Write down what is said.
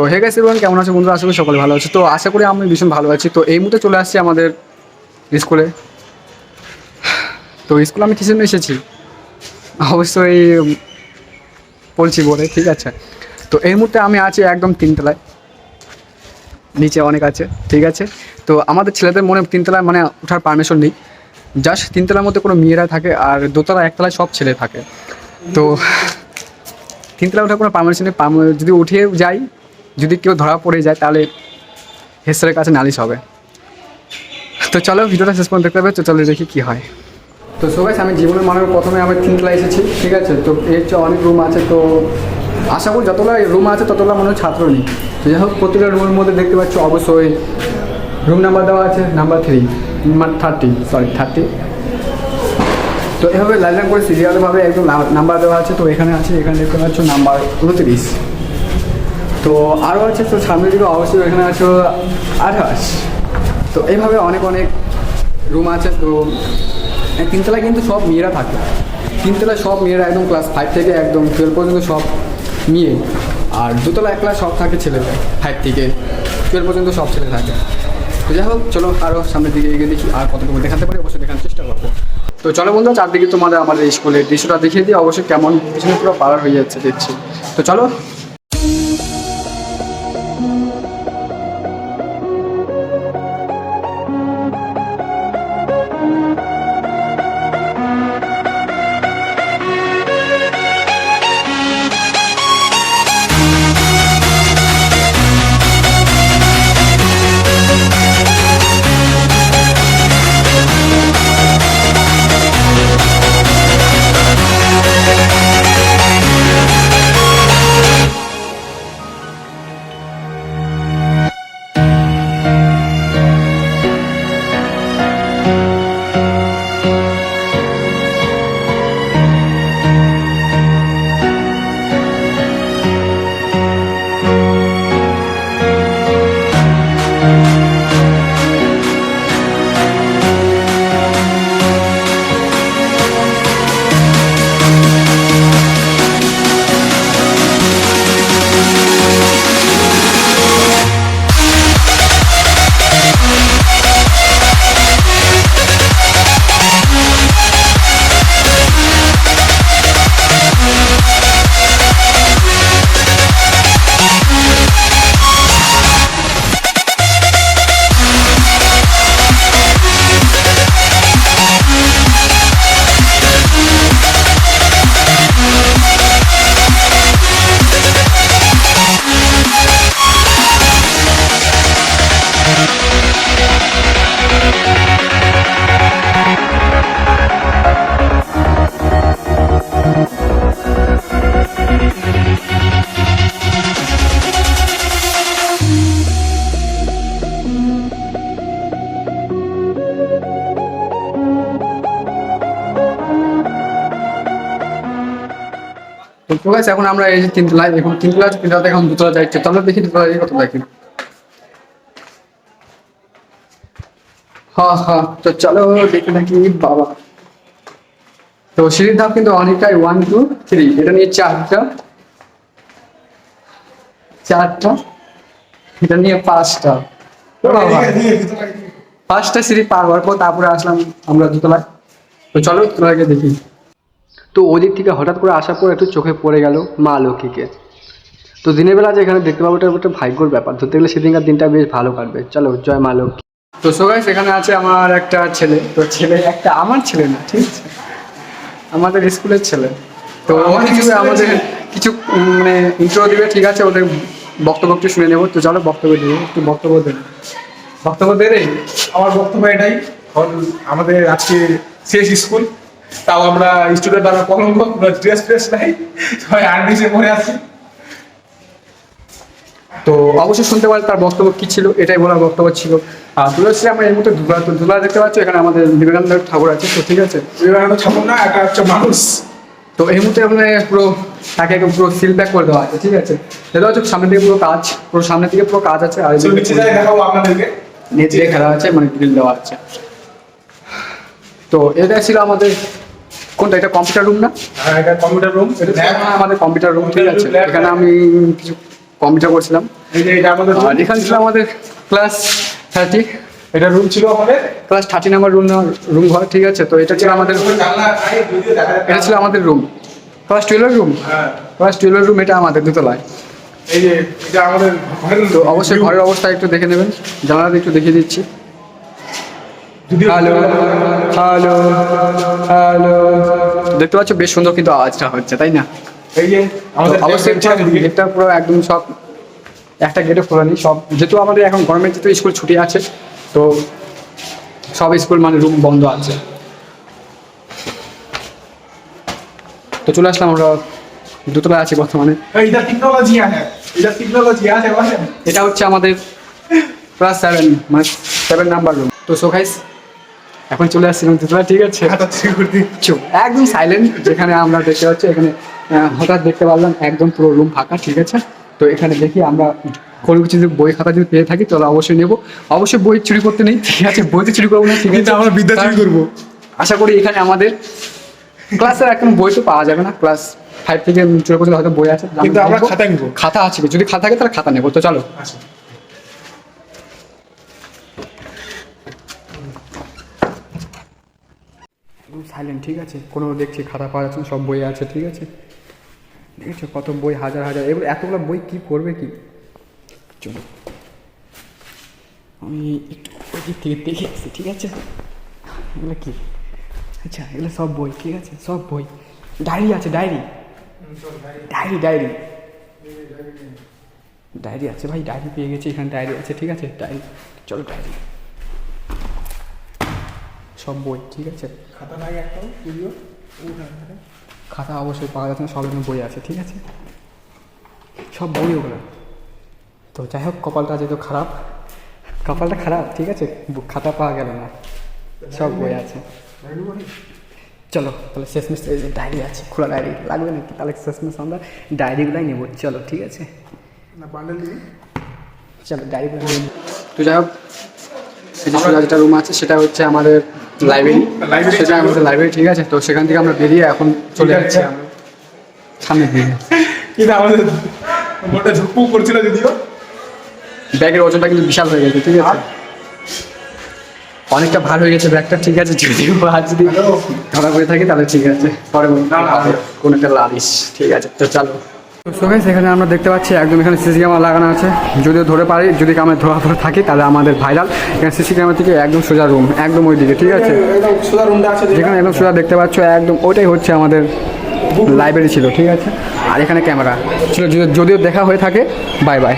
তো হে গেছে এবং কেমন আছে বন্ধুরা? আশা করি সকলে ভালো আছে। তো, আশা করি আমি ভীষণ ভালো আছি। তো, এই মুহূর্তে চলে আসছি আমাদের স্কুলে। তো, স্কুলে আমি কিসের এসেছি। অবশ্যই বলছি বলে, ঠিক আছে। তো, এই মুহূর্তে আমি আছি একদম তিনতলায়। নিচে অনেক আছে, ঠিক আছে। তো, আমাদের ছেলেদের মনে তিনতলায় মানে ওঠার পারমিশন নেই। জাস্ট তিনতলার মধ্যে কোনো মেয়েরা থাকে আর দোতলা, একতলায় সব ছেলে থাকে। তো তিনতলা ওঠার কোনো পারমিশন নেই। যদি উঠে যাই যদি কেউ ধরা পড়ে যায়, তাহলে হেসারের কাছে নালিশ হবে। তো চলো, ভিডিওটা শেষ পর্যন্ত দেখতে হবে, তো চলো দেখি কী হয়। তো সবাই আমি জীবনের মানে প্রথমে আমি তিনতলা এসেছি, ঠিক আছে? তো এর হচ্ছে অনেক রুম আছে, তো আশা করি যতগুলো রুম আছে, ততগুলো মনে হয় ছাত্র নেই। তো যাই হোক, প্রতিটা রুমের মধ্যে দেখতে পাচ্ছ, অবশ্যই রুম নাম্বার দেওয়া আছে নাম্বার থ্রি মানে থার্টি সরি থার্টি তো এভাবে লাইন করে সিরিয়ালভাবে একদম নাম্বার দেওয়া আছে, তো এখানে আছে, এখানে দেখতে পাচ্ছ নাম্বার উনত্রিশ। তো আরও আছে, তো সামনের দিকে অবশ্যই এখানে আছে আঠাশ। তো এইভাবে অনেক অনেক রুম আছে, তো তিনতলায় কিন্তু সব মেয়েরা থাকে। তিনতলায় সব মেয়েরা একদম ক্লাস ফাইভ থেকে একদম টুয়েলভ পর্যন্ত সব মেয়ে। আর দুতলা এক ক্লাস সব থাকে ছেলেদের ফাইভ থেকে টুয়েলভ পর্যন্ত সব ছেলে থাকে। তো যাই হোক, চলো আরও সামনের দিকে এগিয়ে দেখি আর কতটুকু দেখাতে পারি, অবশ্যই দেখানোর চেষ্টা করব। তো চলো বন্ধু চারদিকে তোমাদের আমাদের স্কুলের দৃশ্যটা দেখিয়ে দিই, অবশ্যই কেমন, পিছনে পুরো পাড়ার হয়ে যাচ্ছে দেখছি। তো চলো তো আছে এখন আমরা এই যে তিনতলায় এখন তিনতলা আছে তিনতলাতে এখন দুতলা যাইছে, তো আমরা দেখি কত দেখি। হ্যাঁ হ্যাঁ তো চলো বাবা। তো সিঁড়ির ধাপ কিন্তু অনেকটাই ওয়ান টু থ্রি এটা নিয়ে চারটা। চারটা, এটা নিয়ে পাঁচটা। পাঁচটা সিঁড়ি পার হওয়ার পর তারপরে আসলাম আমরা দুতলায়। তো চলো দুতলাকে দেখি। তো ওদিক থেকে হঠাৎ করে আসার পর একটু চোখে পড়ে গেল মা লক্ষ্মীকে। তো দিনের বেলা যে এখানে দেখতে পাবো এটা একটা ভাগ্যর ব্যাপার। ধরতে গেলে সেদিনকার দিনটা বেশ ভালো কাটবে। চলো জয় মা লক্ষ্মী। তো সবাই সেখানে আছে আমার একটা ছেলে। তো ছেলে একটা আমার ছেলে না ঠিক আছে? আমাদের স্কুলের ছেলে। তো কিছু আমাদের কিছু মানে ইন্ট্রো দিবে ঠিক আছে? ওদের বক্তব্য একটু শুনে নেব। তো চলো বক্তব্য দেবো একটু বক্তব্য দেবে বক্তব্য দে রে আমার বক্তব্য এটাই। আমাদের আজকে শেষ স্কুল। তাও আমরা স্টুডেন্ট আমরা কলঙ্ক ড্রেস ফ্রেস নাই সবাই আর্মিসে পরে আছি। তো অবশ্যই শুনতে পারে তার বক্তব্য কি ছিল এটাই বলার বক্তব্য ছিল। আর তুলসী আমরা এই মুহূর্তে ধুলা তো দেখতে পাচ্ছ এখানে আমাদের বিবেকানন্দ ঠাকুর আছে তো ঠিক আছে। বিবেকানন্দ ঠাকুর না একটা হচ্ছে মানুষ। তো এই মুহূর্তে মানে পুরো তাকে একদম পুরো সিল ব্যাক করে দেওয়া আছে ঠিক আছে। এটা হচ্ছে সামনের দিকে পুরো কাজ পুরো সামনের দিকে পুরো কাজ আছে আর নিচে দেখাবো আপনাদেরকে। খেলা আছে মানে গ্রিল দেওয়া আছে। তো এটা ছিল আমাদের কোনটা এটা কম্পিউটার রুম না? আর এটা কম্পিউটার রুম এটা এটা আমাদের কম্পিউটার রুম ঠিক আছে। এখানে আমি কিছু কম্পিউটার করছিলাম। এই যে এটা আমাদের আর এখানে ছিল আমাদের ক্লাস থার্টি এটা রুম ছিল আমাদের? Class thirty number room room ঘর ঠিক আছে। তো এটা ছিল আমাদের জানলা এটা ছিল আমাদের রুম ক্লাস টুয়েলভের রুম হ্যাঁ। ক্লাস টুয়েলভের রুম এটা আমাদের দুতলায়। এই যে এটা আমাদের তো অবশ্যই ঘরের অবস্থা একটু দেখে নেবেন। জানালাতে একটু দেখিয়ে দিচ্ছি। হ্যালো হ্যালো হ্যালো দেখতে পাচ্ছ বেশ সুন্দর কিন্তু আওয়াজটা হচ্ছে তাই না? এই যে অবশ্যই গেটটা পুরো একদম সব একটা গেটে খোলা নেই সব যেহেতু আমাদের এখন গভর্নমেন্ট যেহেতু স্কুল ছুটি আছে তো সব স্কুল মানে রুম বন্ধ আছে। তো চলে আসলাম আমরা দুতলায় আছি বর্তমানে। এটা হচ্ছে আমাদের ক্লাস সেভেন মানে সেভেন নাম্বার রুম তো সো গাইস এখন চলে আসছি আসছিলাম দুতলা ঠিক আছে? হ্যাঁ, একদম সাইলেন্ট যেখানে আমরা দেখতে পাচ্ছি এখানে হঠাৎ দেখতে পারলাম একদম পুরো রুম ফাঁকা ঠিক আছে? তো এখানে দেখি আমরা কোনো কিছু বই খাতা যদি পেয়ে থাকি তাহলে অবশ্যই নেব। অবশ্যই বই চুরি করতে নেই ঠিক আছে? বই তো চুরি করব না ঠিক আছে? আমরা বিদ্যা চুরি করব। আশা করি এখানে আমাদের ক্লাসের এখন বই তো পাওয়া যাবে না। ক্লাস ফাইভ থেকে চুরি করতে হয়তো বই আছে কিন্তু আমরা খাতা নেব। খাতা আছে যদি খাতা থাকে তাহলে খাতা নেব। তো চলো। আচ্ছা। একদম সাইলেন্ট ঠিক আছে? কোনো দেখছি খাতা পাওয়া যাচ্ছে না, সব বই আছে ঠিক আছে? দেখেছ কত বই হাজার হাজার। এবার এতগুলো বই কি করবে কি? চলো। আমি একটু ওই দিক থেকে দেখে আসছি ঠিক আছে? এগুলো কি? আচ্ছা এগুলো সব বই ঠিক আছে? সব বই। ডায়েরি আছে ডায়েরি। Diary diary. ডায়েরি আছে ভাই ডায়েরি পেয়ে গেছি এখানে ডায়েরি আছে ঠিক আছে? ডায়েরি চলো ডায়েরি। সব বই ঠিক আছে? খাতা নাই একটা খাতা অবশ্যই পাওয়া যাচ্ছে না সব রকম বই আছে ঠিক আছে? সব বই ওগুলো। তো যাই হোক কপালটা যেহেতু খারাপ কপালটা খারাপ ঠিক আছে? খাতা পাওয়া গেল না। সব বই আছে। চলো তাহলে শেষমেশ এই যে ডায়েরি আছে খোলা ডায়েরি লাগবে নাকি? তাহলে শেষমেশ আমরা ডায়েরিগুলাই নেব চলো ঠিক আছে? চলো ডায়েরিগুলো তো যাই হোক যেটা রুম আছে সেটা হচ্ছে আমাদের লাইব্রেরি সেটা আমাদের লাইব্রেরি ঠিক আছে? তো সেখান থেকে আমরা বেরিয়ে এখন চলে যাচ্ছি সামনের দিকে কিন্তু আমাদের মোটা ঝুঁকপু করছিল যদিও। ব্যাগের ওজনটা কিন্তু বিশাল হয়ে গেছে ঠিক আছে? অনেকটা ভার হয়ে গেছে ব্যাগটা ঠিক আছে? যদিও আর যদি ধরা করে থাকি তাহলে ঠিক আছে। পরে কোনো একটা লালিশ ঠিক আছে? তো চলো। সবাই এখানে আমরা দেখতে পাচ্ছি একদম এখানে সিসি ক্যামেরা লাগানো আছে। যদিও ধরে পারি, যদি ক্যামেরা ধরা ধরে থাকি, তাহলে আমাদের ভাইরাল এখানে সিসি ক্যামেরা থেকে একদম সোজা রুম একদম ওই দিকে ঠিক আছে? সোজা আছে যেখানে একদম সোজা দেখতে পাচ্ছ, একদম ওইটাই হচ্ছে আমাদের লাইব্রেরি ছিল, ঠিক আছে? আর এখানে ক্যামেরা। ছিল, যদিও দেখা হয়ে থাকে বাই বাই